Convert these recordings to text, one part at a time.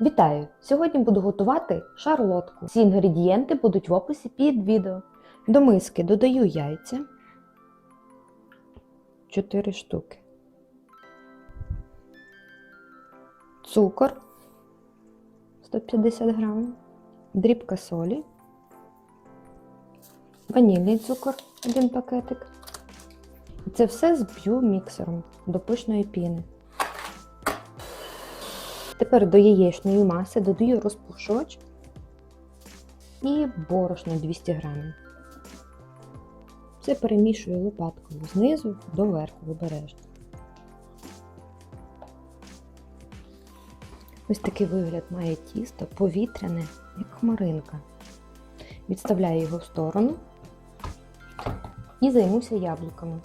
Вітаю! Сьогодні буду готувати шарлотку. Всі інгредієнти будуть в описі під відео. До миски додаю яйця 4 штуки. Цукор 150 грамів, дрібка солі, ванільний цукор 1 пакетик. Це все зб'ю міксером до пишної піни. Тепер до яєчної маси додаю розпушувач і борошно 200 грамів. Все перемішую лопаткою знизу до верху обережно. Ось такий вигляд має тісто повітряне, як хмаринка. Відставляю його в сторону і займуся яблуками.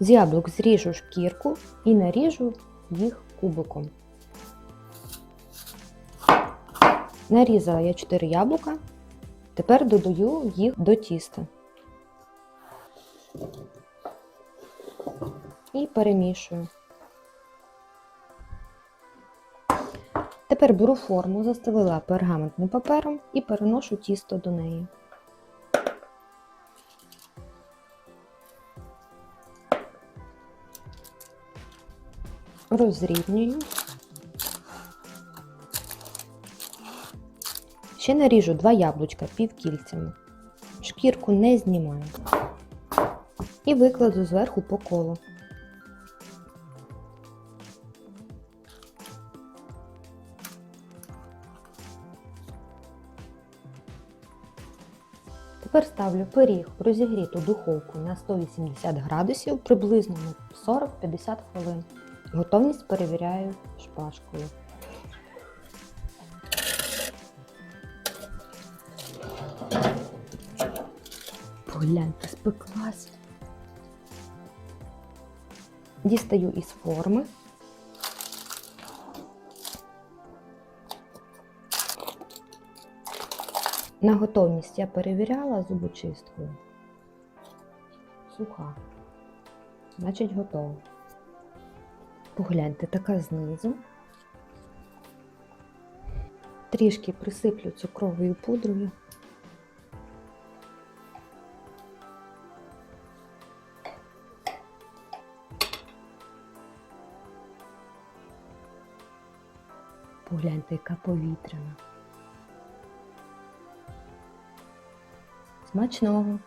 З яблук зріжу шкірку і наріжу їх кубиком. Нарізала я 4 яблука, тепер додаю їх до тіста. І перемішую. Тепер беру форму, застелила пергаментним папером і переношу тісто до неї. Розрівнюю. Ще наріжу два яблучка півкільцями. Шкірку не знімаю. І викладу зверху по колу. Тепер ставлю пиріг в розігріту духовку на 180 градусів приблизно на 40-50 хвилин. Готовність перевіряю шпажкою. Погляньте, спеклась. Дістаю із форми. На готовність я перевіряла зубочисткою. Суха. Значить, готово. Погляньте, така знизу. Трішки присиплю цукровою пудрою. Погляньте, яка повітряна. Смачного!